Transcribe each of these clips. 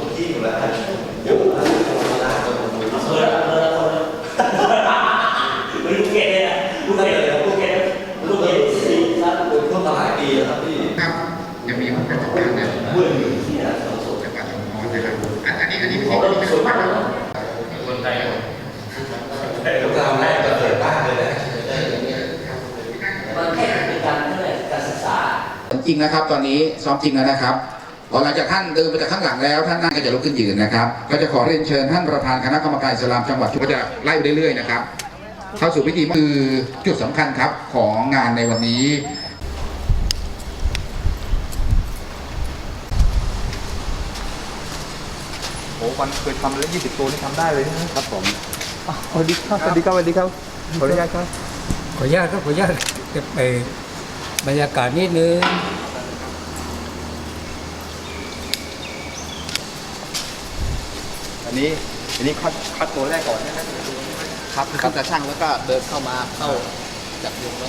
ทุกที่อยู่แล้วเยวผมจะทำงานจะทำมือำเภออำเภอละคนไม่รู้เกตเลยนะรู้เกตเลยรู้เกตรู้เกตสี่ครับเป็นพวกมาหลายปีแล้วครับพี่ครับยังมีผู้ประกอบการนเมื่ออยู่ที่นั่นสองศพจังหวัดชุมพนะครับอันนี้อันนี้ไม่ใช่ไม่ใช่บ้านเราคนไทยผมทำแรกจะเปิดบ้านเลยนะมันแค่เป็นการเท่าไหร่การศึกษาจริงนะครับตอนนี้ซ้อมจริงแล้วนะครับ พอหลังจากท่านเดินไปจากข้างหลังแล้วท่านนั่งก็จะลุกขึ้นยืนนะครับ ก็จะขอเรียนเชิญท่านประธานคณะกรรมการอิสลามจังหวัดชุมพรก็จะไล่ไปเรื่อยๆนะครับเข้าสู่พิธีคือจุดสำคัญครับของงานในวันนี้โอ้วันเคยทำแล้วยี่สิบตัวนี่ทำได้เลยนะครับผมสวัสดีครับสวัสดีครับสวัสดีครับขออนุญาตครับขออนุญาตครับขออนุญาตเก็บไปบรรยากาศนิดนึง อันนี้อันนี้คัดคัดตัวแรกก่อนนะครับครับขึ้นกระช่างแล้วก็เดินเข้ามาเข้าจับโยงไว้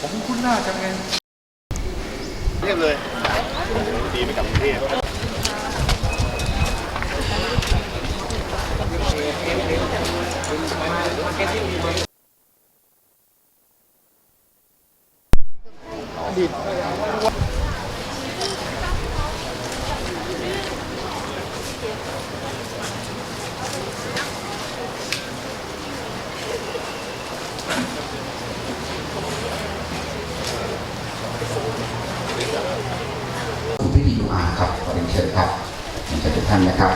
ผมคุ้นหน้าจังไงเรียบเลยดีไปกับกรุงเทพ ผู้พิธีดูอาครับขอเรียนเชิญครับเชิญทุกท่านนะครับ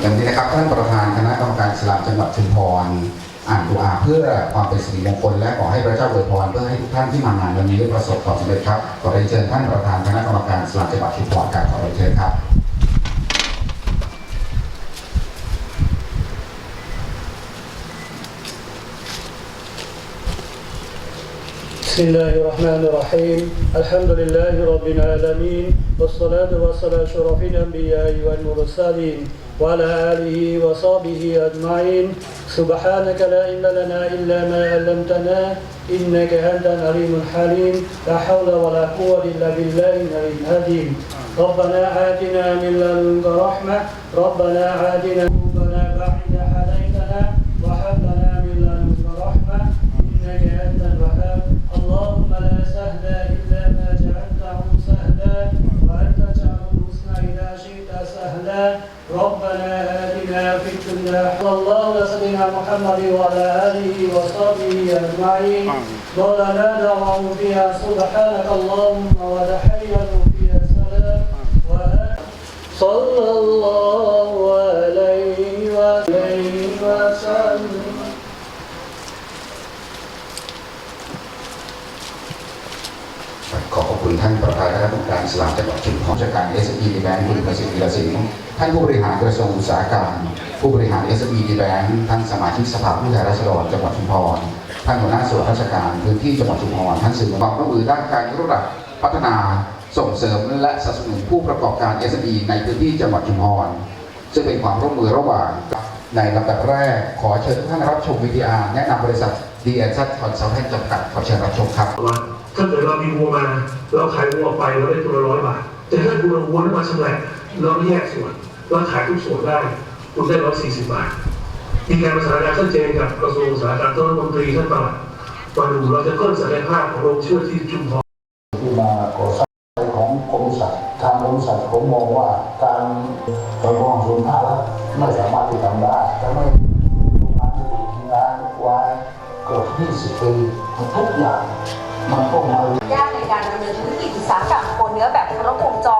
อย่างนี้นะครับท่านประธานคณะกรรมการสลามจังหวัดชุมพรอ่านดุอาเพื่อความเป็นสิริมงคลและขอให้พระเจ้าอวยพรเพื่อให้ทุกท่านที่มางานวันนี้ประสบความสำเร็จครับขอเรียนเชิญท่านประธานคณะกรรมการสลามจังหวัดชุมพรครับขอเรียนเชิญครับ بسم الله الرحمن الرحيم الحمد لله رب العالمين والصلاة والسلام شرف الأنبياء والمرسلين وعلى آله وصحبه أجمعين سبحانك لا علم لنا إلا ما علمتنا إنك أنت العليم الحليم لا حول ولا قوة إلا بالله العلي العظيم ربنا آتنا من لدنك رحمة ربنا آتنا قلوبنا بعد هديتنا وهب لنا من لدنك رحمة إنك أنت الوهاب اللهم لا سهل إلا ما جعلته سهلا وأنت تجعل الحسن إذا شئت سهلا ربنا آتنا في الدنيا صلى الله على سيدنا محمد وعلى آله وصحبه أجمعين. ضلنا دعوهم فيها. سبحانك اللهم وتحية فيها سلام. صلى الله คุณท่านประธานคณะกรรมการอิสลามจังหวัดชุมพรราชการ s อ d Bank คุณประสิทธิ์ีรสิงห์ท่านผู้บริหารกระทรวงอุตสาหกรรม ผู้บริหาร s อ d Bank ท่านสมาชิกสภาผู้แทนราษฎรจังหวัดชุมพรท่านหัวหน้าส่วนราชการพื้นที่จังหวัดชุมพรท่านสื่อความร่วมมือด้านการยกระดับพัฒนาส่งเสริมและสนับสนุนผู้ประกอบการ s อในพื้นที่จังหวัดชุมพรซึ่งเป็นความร่วมมือระหว่าง ในลำดับแรกขอเชิญทุกท่านรับชมวิดีอาร์แนะนำบริษัท d s คอนซัลแทนจำกัดขอเชิญรับชมครับว่าถ้าเกิดเรามีวัวมาเราขายวัวออกไปเราได้ตัวละร้อยบาท แต่ถ้าวัววัวนั้นมาชำแหละเราแยกส่วนเราขายทุกส่วนได้คุณได้ร้อยสี่สิบบาทมีการประสานงานชัดเจนกับกระทรวงอุตสาหกรรมท่านรัฐมนตรีท่านประหลัดมาดูเราจะเพิ่มศักยภาพของโรงเชื่อที่ชุมพร ริษัทผมมองว่าการปล่อยของสูญพันธุ์แล้วไม่สามารถที่ทำได้ถ้าไม่มีโรงานที่ถูกงานไว้เกือบ20ปีทุกอย่างมันต้องมายากในการดำเนินธุรกิจอุตสาหกรรมโคเนื้อแบบครบวงจรและโ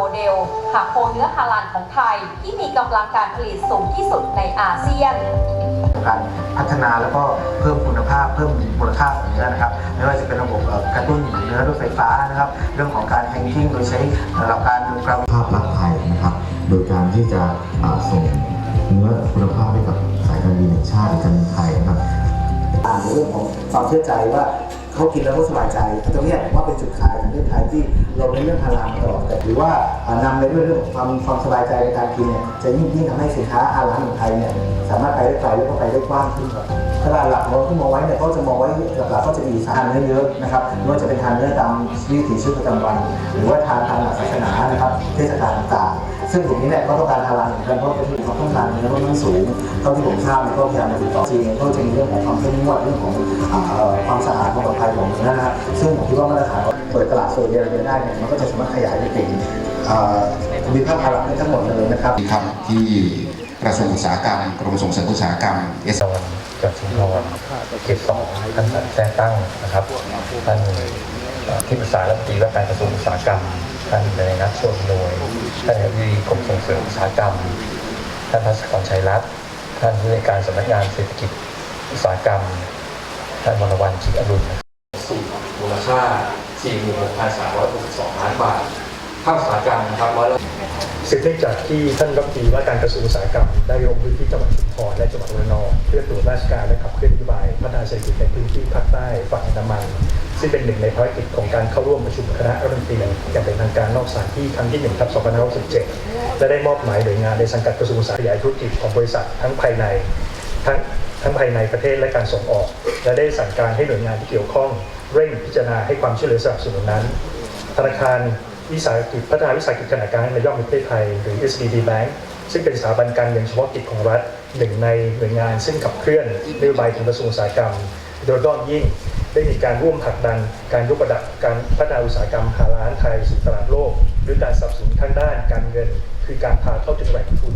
มเดลหากโคเนื้อฮาลาลของไทย ที่มีกำลังการผลิตสูงที่สุดในอาเซียนการพัฒนาแล้วก็เพิ่มคุณภาพเพิ่มมูลค่าของเนื้อนะครับไม่ว่าจะเป็นระบบเอ่อกระตุ้นเนื้อด้วยไฟฟ้านะครับ เรื่องของการแฮงกิ้งโดยใช้หลักการดูกราฟภาพลักษณ์ไทยนะครับ โดยการที่จะอ่าส่งเนื้อคุณภาพให้กับสายการบินแห่งชาติการบินไทยนะครับอ่าในเรื่องของความเชื่อใจว่าเขากินแล้วเขาสบายใจตรงเนี้ยผมว่าเป็นจุดขายของประเทศไทยที่เราในนเรื่องฮาลาลมตลอดแต่หรือว่านำในเรื่องของความความสบายใจในการกินเนี่ยจะยิ่งยิ่งทำให้สินค้าฮาลาลของไทยเนี่ยสามารถไปได้ไกลแล้วก็ไปได้กว้างขึ้นครับตลาดหลักเราที่มองไว้เนี่ยก็จะมองไว้หลักๆก็จะมีทานเนื้อเยอะนะครับไม่ว่าจะเป็นทานเนื้อตามวิถีชีวิตประจำวัน หรือว่าทานทางหลักศาสนานะครับเทศกาลต่างๆซึ่งตรงนี้เนี่ยก็ต้องการฮาลาลเหมือนกันเพราะประเทศเขาต้องการเนื้อค่อนข้างสูงเท่าที่ผมทราบเนี่ยก็พยายามติดต่อจีนก็จะมีเรื่องของความเข้มงวดเรื่องของความสะอาดความปลอดภัยของเนื้อนะครับซึ่งผมคิดว่ามาตรฐานเปิดตลาดโซนเดียวได้เนี่ยมันก็จะสามารถขยายไปถึงอ่าภูมิภาคอาหรับได้ทั้งหมดเลยนะครับครับที่กระทรวงอุตสาหกรรมกรมส่งเสริมอุตสาหกรรม S จากชุมพรเขตสองท่านแท้ตั้งนะครับท่านเอ่อที่ปรึกษารัฐมนตรีว่าการกระทรวงอุตสาหกรรมท่านในนักส่วนหน่วยท่านอธิบดีกรมส่งเสริมอุตสาหกรรมท่านพัศกรชัยรัตน์ท่านผู้ในวยการสำนักงานเศรษฐกิจอุตสาหกรรมท่านวรวรรณจิตอรุณสู่มูลค่า 46,362ล้านบาทภาคอุตสาหกรรมนะครับร้อยละสืบเนื่องจากที่ท่านรัฐมนตรีว่าการกระทรวงอุตสาหกรรมได้ลงพื้นที่จังหวัดชุมพรและจังหวัดระนองเพื่อตรวจราชการและขับเคลื่อนนโยบายพัฒนาเศรษฐกิจในพื้นที่ภาคใต้ฝั่งอันดามันซึ่งเป็นหนึ่งในภารกิจของการเข้าร่วมประชุมคณะรัฐมนตรีอย่างเป็นทางการนอกสถานที่ครั้งที่1ทับ2567และได้มอบหมายหน่วยงานในสังกัดกระทรวงสาหกรรมขยายธุรกิจของบริษัททั้งภายในทั้ง ทั้งภายในประเทศและการส่งออก และได้สั่งการให้หน่วยงานที่เกี่ยวข้อง เร่งพิจารณาให้ความช่วยเหลือสนับสนุนนั้น ธนาคารวิสาหกิจพัฒนาวิสาหกิจขนาดกลางและย่อมในประเทศไทยหรือ SBD Bank ซึ่งเป็นสถาบันการเงินเฉพาะกิจของรัฐหนึ่งในหน่วยงานซึ่งขับเคลื่อนนโยบายของกระทรวงอุตสาหกรรม โดยเฉพาะยิ่งได้มีการร่วมผลักดันการยกระดับการพัฒนาอุตสาหกรรมหาล้านไทยสู่ตลาดโลกด้วยการสนับสนุนทางด้านการเงิน คือการพาเข้าถึงแหล่งทุน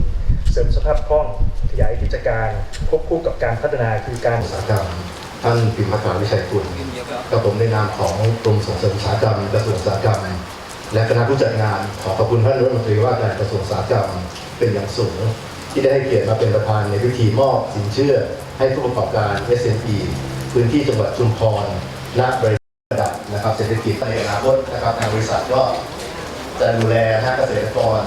เสริมสภาพคล่องขยายกิจการควบคู่กับการพัฒนาคือการอุตสาหกรรมท่านปิมตราวิชัยกุลกับผมในนามของกรมส่งเสริมอุตสาหกรรมกระทรวงอุตสาหกรรม และคณะผู้จัดงานขอขอบคุณท่านรัฐมนตรีว่าการกระทรวงอุตสาหกรรมเป็นอย่างสูง ที่ได้ให้เกียรติมาเป็นประธานในพิธีมอบสินเชื่อ ให้ผู้ประกอบการ SME พื้นที่จังหวัดชุมพรและบริษัทระดับนะครับเศรษฐกิจในอนาคตนะครับทางบริษัทก็จะดูแลทางเกษตรกร